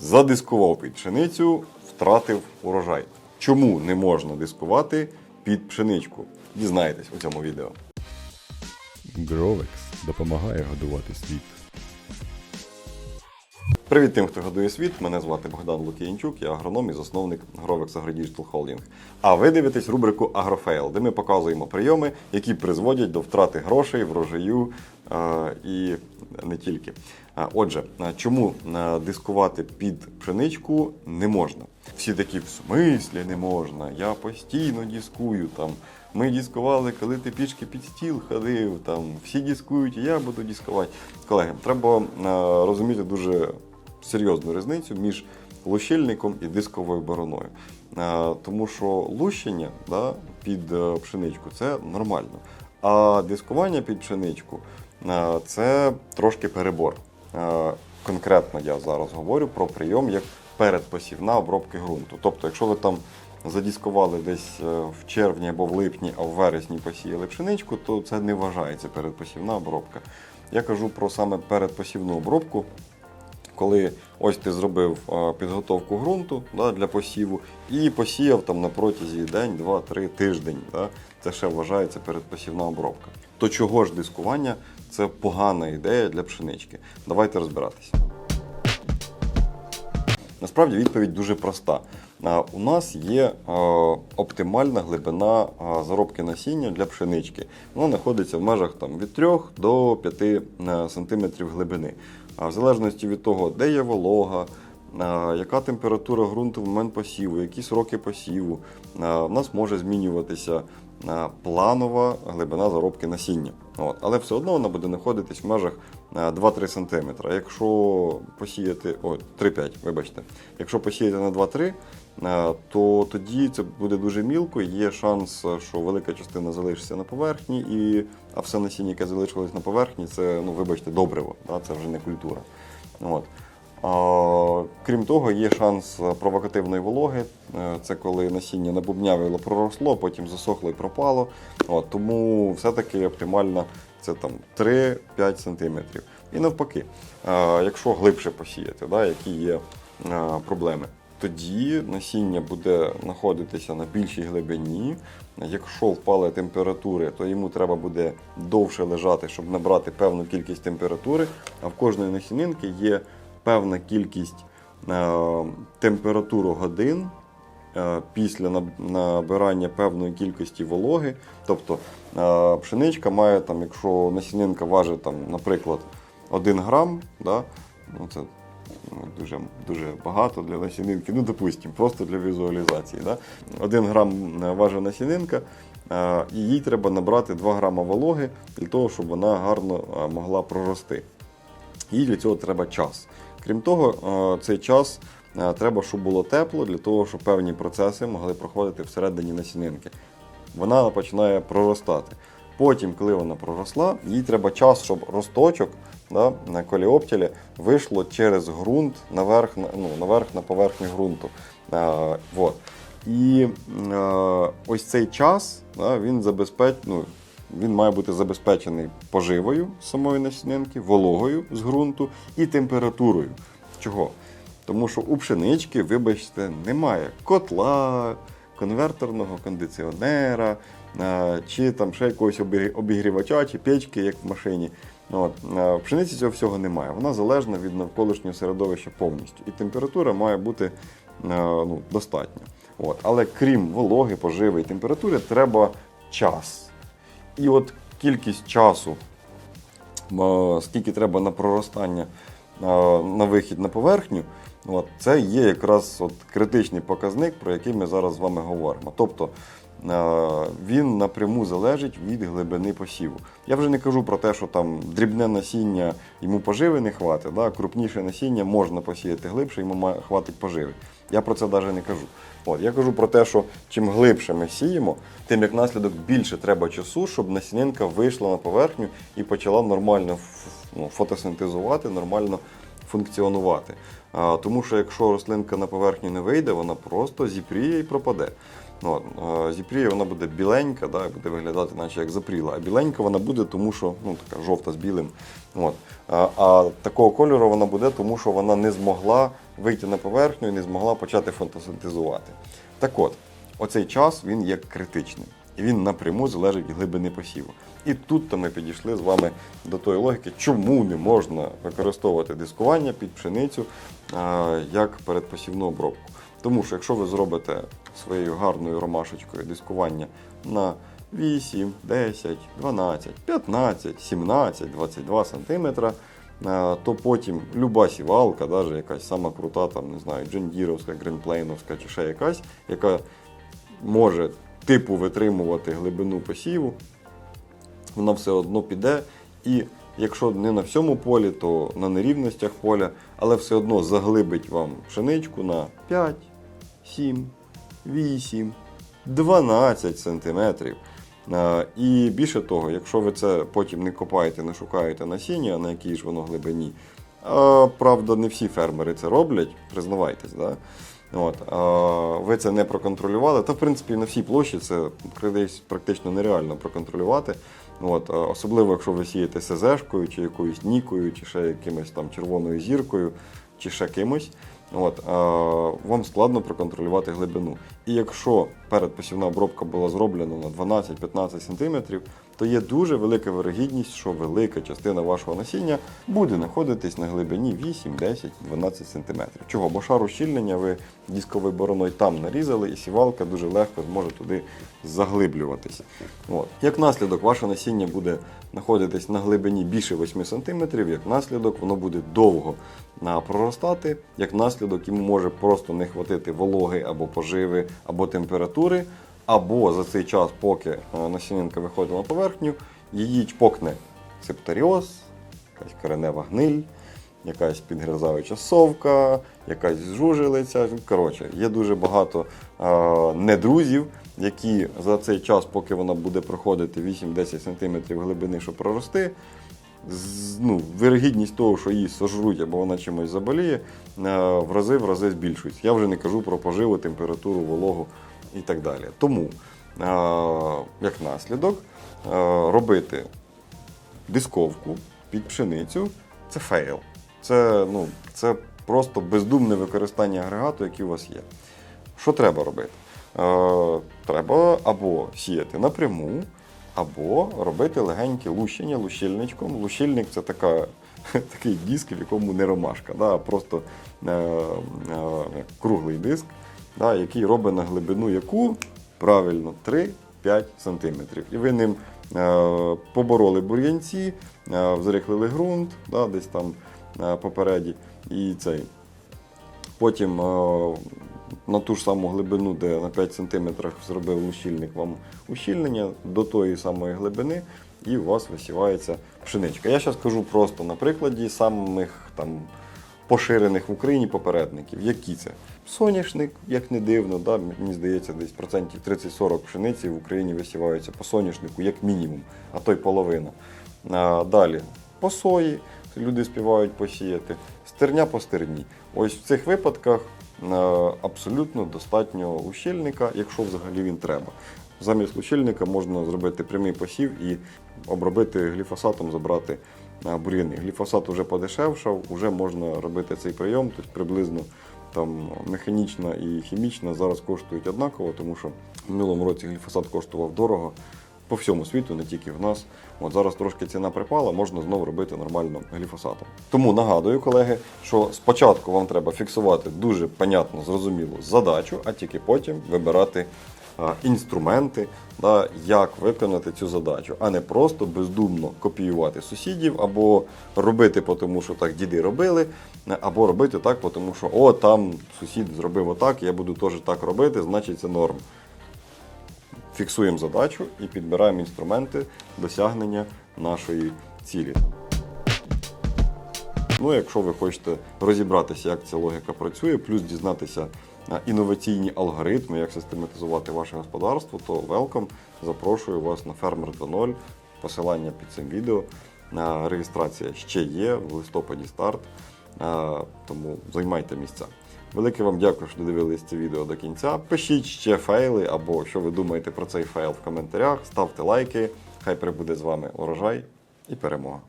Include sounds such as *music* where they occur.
Задискував під пшеницю, втратив урожай. Чому не можна дискувати під пшеничку? Дізнаєтесь у цьому відео. Гровекс допомагає годувати світ. Привіт тим, хто годує світ. Мене звати Богдан Лук'янчук, я агроном і засновник Grovex AgriDigital Holding. А ви дивитесь рубрику Агрофейл, де ми показуємо прийоми, які призводять до втрати грошей, врожаю е, і не тільки. Е, Отже, е, чому дискувати під пшеничку не можна? Всі такі в смислі не можна. Я постійно дискую там. Ми дискували, коли ти пішки під стіл ходив, там всі дискують, і я буду дискувати. Колеги, треба розуміти дуже серйозну різницю між лущильником і дисковою бороною. Е, Тому що лущення да, під е, пшеничку це нормально. А дискування під пшеничку е, це трошки перебор. Конкретно я зараз говорю про прийом як передпосівна обробки ґрунту. Тобто, якщо ви там задіскували десь в червні або в липні, а в вересні посіяли пшеничку, то це не вважається передпосівна обробка. Я кажу про саме передпосівну обробку, коли ось ти зробив е, підготовку ґрунту да, для посіву і посіяв там на протязі день, два, три тиждень. Да, це ще вважається передпосівна обробка. То чого ж дискування це погана ідея для пшенички? Давайте розбиратися. Насправді відповідь дуже проста. У нас є е, оптимальна глибина е, заробки насіння для пшенички. Вона знаходиться в межах там, від 3 до 5 е, см глибини. В залежності від того, де є волога, яка температура ґрунту в момент посіву, які сроки посіву, в нас може змінюватися планова глибина заробки насіння. От. Але все одно вона буде знаходитись в межах 2-3 см. Якщо посіяти, о, 3-5, вибачте, якщо посіяти на 2-3, е, то тоді це буде дуже мілко, є шанс, що велика частина залишиться на поверхні, і, а все насіння, яке залишилось на поверхні, це, ну, вибачте, добриво, да, це вже не культура. От. Крім того, є шанс провокативної вологи. Е, Це коли насіння набубнявило, проросло, потім засохло і пропало. От, тому все-таки оптимально це там 3-5 см. І навпаки, е, якщо глибше посіяти, да, які є е, проблеми, тоді насіння буде знаходитися на більшій глибині. Якщо впали температури, то йому треба буде довше лежати, щоб набрати певну кількість температури. А в кожної насінинки є певна кількість е, температуру годин після набирання певної кількості вологи. Тобто е, пшеничка має, там, якщо насінинка важить, там, наприклад, 1 грам, да, ну, це ну, дуже, дуже багато для насінинки, ну, допустимо, просто для візуалізації. Да? 1 грам е, важить насінинка, е, і їй треба набрати 2 грама вологи для того, щоб вона гарно е, могла прорости. І для цього треба час. Крім того, е, цей час е, треба, щоб було тепло, для того, щоб певні процеси могли проходити всередині насінинки. Вона починає проростати. Потім, коли вона проросла, їй треба час, щоб росточок да, на коліоптілі вийшло через ґрунт наверх, ну, наверх на поверхню ґрунту. Е, вот. І е, ось цей час да, він забезпеч... ну, він має бути забезпечений поживою самої насінинки, вологою з ґрунту і температурою. Чого? Тому що у пшенички, вибачте, немає котла, конверторного кондиціонера, е, чи там ще якогось обігрівача, чи печки, як в машині. От. е, В пшениці цього всього немає. Вона залежна від навколишнього середовища повністю. І температура має бути е, ну, достатня. От. Але крім вологи, поживи і температури, треба час. І от кількість часу, скільки треба на проростання на вихід на поверхню, от, це є якраз от критичний показник, про який ми зараз з вами говоримо. Тобто е, він напряму залежить від глибини посіву. Я вже не кажу про те, що там дрібне насіння йому поживи не хватить, да? крупніше насіння можна посіяти глибше, йому хватить поживи. Я про це навіть не кажу. От, я кажу про те, що чим глибше ми сіємо, тим як наслідок більше треба часу, щоб насінинка вийшла на поверхню і почала нормально ну, фотосинтезувати, нормально функціонувати. Тому що якщо рослинка на поверхню не вийде, вона просто зіпріє і пропаде. Ну, зіпріє вона буде біленька, да, буде виглядати, наче як запріла. А біленька вона буде, тому що ну, така жовта з білим. От. А, а такого кольору вона буде, тому що вона не змогла вийти на поверхню і не змогла почати фотосинтезувати. Так от, оцей час він є критичним. І він напряму залежить від глибини посіву. І тут то ми підійшли з вами до тої логіки, чому не можна використовувати дискування під пшеницю як передпосівну обробку. Тому що якщо ви зробите своєю гарною ромашечкою дискування на 8, 10, 12, 15, 17, 22 сантиметра, то потім люба сівалка, навіть якась сама крута, там, не знаю, Джендіровська, Гринплейновська чи ще якась, яка може типу витримувати глибину посіву, вона все одно піде. І якщо не на всьому полі, то на нерівностях поля, але все одно заглибить вам пшеничку на 5, 7, 8, 12 сантиметрів. І більше того, якщо ви це потім не копаєте, не шукаєте насіння, на якій ж воно глибині. А, правда, не всі фермери це роблять, признавайтесь, да? От, а, ви це не проконтролювали. Та, в принципі, на всій площі це практично нереально проконтролювати. От, особливо, якщо ви сієте СЗшкою, чи якоюсь нікою, чи ще якимось там червоною зіркою, чи ще кимось. От, а, вам складно проконтролювати глибину. І якщо передпосівна обробка була зроблена на 12-15 см, то є дуже велика вирогідність, що велика частина вашого насіння буде знаходитись на глибині 8, 10, 12 см. Чого? Бо шар ущільнення ви дисковою бороною там нарізали, і сівалка дуже легко зможе туди заглиблюватися. От. Як наслідок, ваше насіння буде знаходитись на глибині більше 8 см, як наслідок, воно буде довго проростати, як наслідок йому може просто не хватити вологи або поживи, або температури, або за цей час, поки насінинка виходить на поверхню, її чпокне септоріоз, якась коренева гниль, якась підгризаюча совка, якась жужелиця. Коротше, є дуже багато е, недрузів, які за цей час, поки вона буде проходити 8-10 см глибини, щоб прорости, ну, вирогідність того, що її сожруть або вона чимось заболіє, е, в рази в рази збільшується. Я вже не кажу про поживу, температуру, вологу і так далі. Тому, е, як наслідок, е, робити дисковку під пшеницю це фейл. Це, ну, це просто бездумне використання агрегату, який у вас є. Що треба робити? Е, треба або сіяти напряму, або робити легеньке лущення лущильничком. Лущильник це така, *laughs* такий диск, в якому не ромашка, да, а просто е, е, круглий диск, да, який робить на глибину яку правильно 3-5 см. І ви ним е, побороли бур'янці, е, взрихлили ґрунт, да, десь там е, попереді. І цей. Потім е, на ту ж саму глибину, де на 5 см зробив лущильник вам ущільнення до тої самої глибини, і у вас висівається пшеничка. Я зараз кажу просто на прикладі самих там поширених в Україні попередників. Які це? Соняшник, як не дивно, да, мені здається, десь процентів 30-40 пшениці в Україні висіваються по соняшнику, як мінімум, а то й половина. А, далі по сої люди співають посіяти, стерня по стерні. Ось в цих випадках абсолютно достатньо ущільника, якщо взагалі він треба. Замість лущильника можна зробити прямий посів і обробити гліфосатом, забрати бур'яни. Гліфосат вже подешевшав, вже можна робити цей прийом, тобто приблизно там механічна і хімічна зараз коштують однаково, тому що в минулому році гліфосат коштував дорого по всьому світу, не тільки в нас. От зараз трошки ціна припала, можна знову робити нормально гліфосатом. Тому нагадую, колеги, що спочатку вам треба фіксувати дуже понятно, зрозумілу задачу, а тільки потім вибирати інструменти, да, як виконати цю задачу, а не просто бездумно копіювати сусідів, або робити, тому що так діди робили, або робити так, тому що о, там сусід зробив отак, я буду теж так робити, значить це норм. Фіксуємо задачу і підбираємо інструменти досягнення нашої цілі. Ну, якщо ви хочете розібратися, як ця логіка працює, плюс дізнатися інноваційні алгоритми, як систематизувати ваше господарство, то welcome. Запрошую вас на Фермер 2.0. Посилання під цим відео. А, Реєстрація ще є, в листопаді старт, тому займайте місця. Велике вам дякую, що додивились це відео до кінця. Пишіть ще фейли або що ви думаєте про цей фейл в коментарях. Ставте лайки. Хай прибуде з вами урожай і перемога.